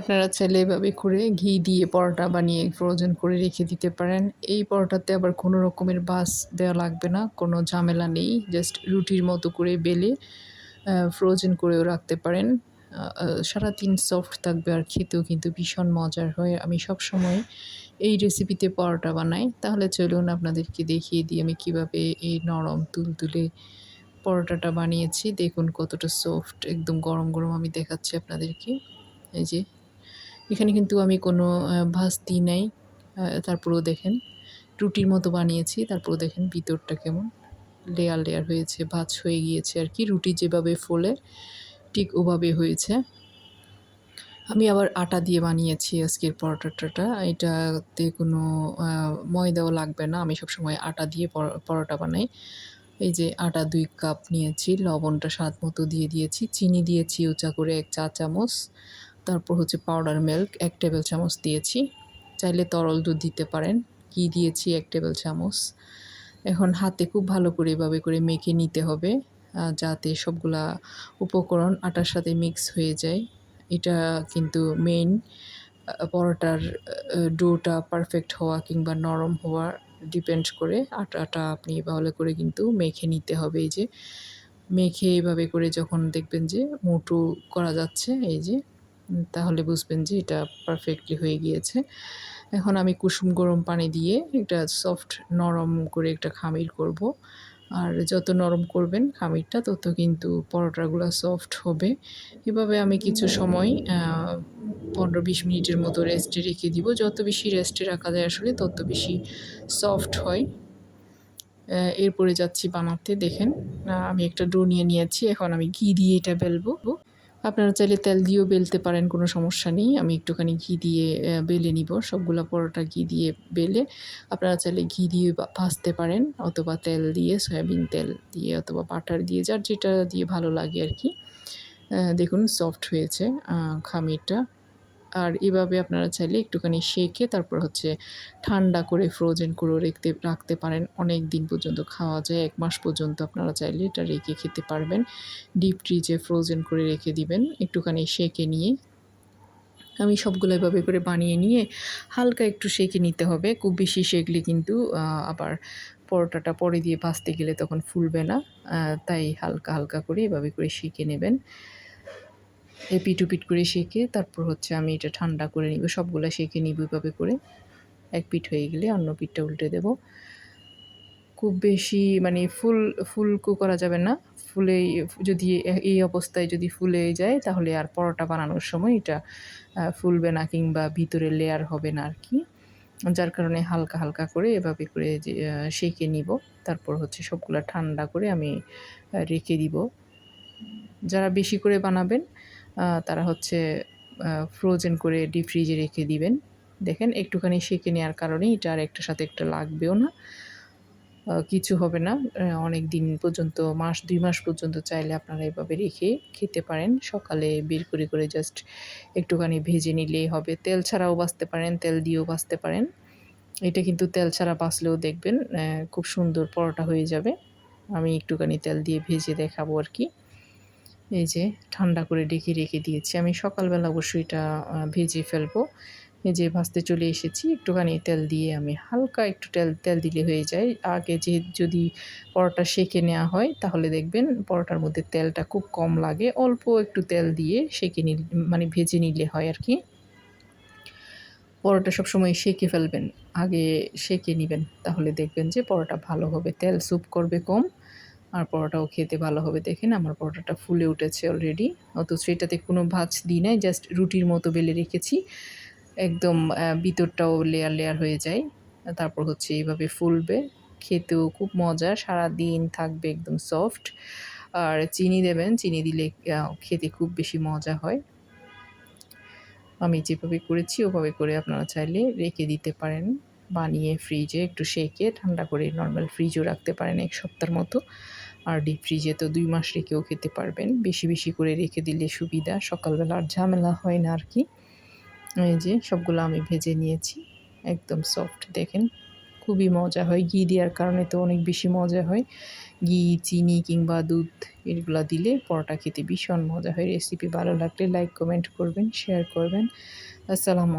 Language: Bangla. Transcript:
আপনারা চাইলে এভাবে করে ঘি দিয়ে পরোটা বানিয়ে ফ্রোজেন করে রেখে দিতে পারেন। এই পরোটাতে আবার কোনো রকমের বাস দেওয়া লাগবে না, কোনো ঝামেলা নেই। জাস্ট রুটির মতো করে বেলে ফ্রোজেন করেও রাখতে পারেন। সারাদিন সফট থাকবে আর খেতেও কিন্তু ভীষণ মজার হয়। আমি সব সময় এই রেসিপিতে পরোটা বানাই। তাহলে চলুন আপনাদেরকে দেখিয়ে দিই আমি কীভাবে এই নরম তুলতুলে পরোটাটা বানিয়েছি। দেখুন কতটা সফট, একদম গরম গরম আমি দেখাচ্ছি আপনাদেরকে। এই যে এখানে কিন্তু আমি কোনো ভাজ দিই নাই। তারপরেও দেখেন, রুটির মতো বানিয়েছি। তারপরেও দেখেন ভিতরটা কেমন লেয়ার লেয়ার হয়েছে, ভাজ হয়ে গিয়েছে আর কি। রুটি যেভাবে ফোলে, ঠিক ওভাবে হয়েছে। আমি আবার আটা দিয়ে বানিয়েছি আজকের পরোটাটা এটাতে কোনো ময়দাও লাগবে না। আমি সবসময় আটা দিয়ে পরোটা বানাই। এই যে আটা দুই কাপ নিয়েছি, লবণটা স্বাদ মতো দিয়ে দিয়েছি। চিনি দিয়েছি উঁচা করে এক চা চামচ তারপর হচ্ছে পাউডার মিল্ক এক টেবিল চামচ দিয়েছি। চাইলে তরল দুধ দিতে পারেন। ঘি দিয়েছি এক টেবিল চামচ। এখন হাতে খুব ভালো করে এভাবে করে মেখে নিতে হবে যাতে সবগুলা উপকরণ আটার সাথে মিক্স হয়ে যায়। এটা কিন্তু মেইন পরোটার ডোটা পারফেক্ট হওয়া কিংবা নরম হওয়া ডিপেন্ড করে। আটাটা আপনি ভালো করে কিন্তু মেখে নিতে হবে এই যে। মেখে এইভাবে করে যখন দেখবেন যে মোটু করা যাচ্ছে, এই যে তাহলে বুঝবেন যে এটা পারফেক্টলি হয়ে গিয়েছে। এখন আমি কুসুম গরম পানি দিয়ে একটা সফট নরম করে একটা খামির করব। আর যত নরম করবেন খামিরটা, তত কিন্তু পরোটাগুলো সফট হবে। এভাবে আমি কিছু সময় পনেরো বিশ মিনিটের মতো রেস্টে রেখে দিব। যত বেশি রেস্টে রাখা যায় আসলে তত বেশি সফট হয়। এরপরে যাচ্ছি বানাতে। দেখেন আমি একটা ডো নিয়ে নিয়েছি। এখন আমি ঘি দিয়ে এটা বেলবো। আপনারা চাইলে তেল দিয়েও বেলতে পারেন, কোনো সমস্যা নেই। আমি একটুখানি ঘি দিয়ে বেলে নিব। সবগুলো পরোটা ঘি দিয়ে বেলে আপনারা চাইলে ঘি দিয়ে ভাজতে পারেন অথবা তেল দিয়ে, সয়াবিন তেল দিয়ে অথবা বাটার দিয়ে, যার যেটা দিয়ে ভালো লাগে আর কি। দেখুন, সফট হয়েছে খামিরটা। আর এভাবে আপনারা চাইলে একটুখানি শেখে তারপর হচ্ছে ঠান্ডা করে ফ্রোজেন করে রেখতে, রাখতে পারেন। অনেক দিন পর্যন্ত খাওয়া যায়, এক মাস পর্যন্ত আপনারা চাইলে এটা রেখে খেতে পারবেন। ডিপ ফ্রিজে ফ্রোজেন করে রেখে দিবেন, একটুখানি শেকে নিয়ে। আমি সবগুলো এভাবে করে বানিয়ে নিয়ে হালকা একটু সেঁকে নিতে হবে। খুব বেশি সেঁকলে কিন্তু আবার পরোটাটা পরে দিয়ে ভাজতে গেলে তখন ফুলবে না। তাই হালকা হালকা করে এভাবে করে সেঁকে নেবেন। এপিট উপিট করে শেখে, তারপর হচ্ছে আমি এটা ঠান্ডা করে নিব, সবগুলো শেখে নিব এভাবে করে। এক পিঠ হয়ে গেলে অন্য পিঠটা উল্টে দেব। খুব বেশি মানে ফুল ফুলকো করা যাবে না। ফুলে যদি এই অবস্থায় যদি ফুলে যায়, তাহলে আর পরোটা বানানোর সময় এটা ফুলবে না কিংবা ভিতরে লেয়ার হবে না আর কি। যার কারণে হালকা হালকা করে এভাবে করে সেঁকে নিব। তারপর হচ্ছে সবগুলো ঠান্ডা করে আমি রেখে দিব। যারা বেশি করে বানাবেন তারা হচ্ছে ফ্রোজেন করে ডিপ ফ্রিজে রেখে দিবেন। দেখেন, একটুখানি সেঁকে নেওয়ার কারণে এটা আর একটার সাথে একটা লাগবেও না। কিছু হবে না। অনেক দিন পর্যন্ত, মাস, দুই মাস পর্যন্ত চাইলে আপনারা এভাবে রেখে খেতে পারেন। সকালে বের করে করে জাস্ট একটুখানি ভেজে নিলেই হবে। তেল ছাড়াও বাঁচতে পারেন, তেল দিয়েও বাঁচতে পারেন। এটা কিন্তু তেল ছাড়া বাঁচলেও দেখবেন খুব সুন্দর পরোটা হয়ে যাবে। আমি একটুখানি তেল দিয়ে ভেজে দেখাবো আর কি। এই যে ঠান্ডা করে ডেকে রেখে দিয়েছি। আমি সকালবেলা অবশ্যই এটা ভেজে ফেলব। যে ভাজতে চলে এসেছি। একটুখানি তেল দিয়ে আমি হালকা একটু তেল তেল দিলে হয়ে যায়। আগে যে যদি পরোটা সেঁকে নেওয়া হয়, তাহলে দেখবেন পরোটার মধ্যে তেলটা খুব কম লাগে। অল্প একটু তেল দিয়ে সেঁকে নিল মানে ভেজে নিলে হয় আর কি। পরোটা সবসময় সেঁকে ফেলবেন। আগে সেঁকে নেবেন, তাহলে দেখবেন যে পরোটা ভালো হবে। তেল স্যুপ করবে কম। আর পরোটাও খেতে ভালো হবে দেখেন আমার পরোটাটা ফুলে উঠেছে অলরেডি অথচ এটাতে কোনো ভাজ দিই নাই জাস্ট রুটির মতো বেলে রেখেছি। একদম ভিতরটাও লেয়ার লেয়ার হয়ে যায়। তারপর হচ্ছে এইভাবে ফুলবে। খেতেও খুব মজা সারা দিন থাকবে একদম সফট আর চিনি দেবেন, চিনি দিলে খেতে খুব বেশি মজা হয়। আমি যেভাবে করেছি, ওভাবে করে আপনারা চাইলে রেখে দিতে পারেন। বানিয়ে ফ্রিজে একটু শেকে ঠান্ডা করে নর্মাল ফ্রিজও রাখতে পারেন এক সপ্তাহের মতো। আর ডিপ ফ্রিজে তো দুই মাস রেখেও খেতে পারবেন। বেশি বেশি করে রেখে দিলে সুবিধা, সকালবেলা আর ঝামেলা হয় না আর কি এই যে সবগুলো আমি ভেজে নিয়েছি, একদম সফট দেখেন। খুবই মজা হয়, ঘি দেওয়ার কারণে তো অনেক বেশি মজা হয়। ঘি, চিনি কিংবা দুধ এগুলো দিলে পরোটা খেতে ভীষণ মজা হয়। রেসিপি ভালো লাগলে লাইক কমেন্ট করবেন শেয়ার করবেন। আসসালামু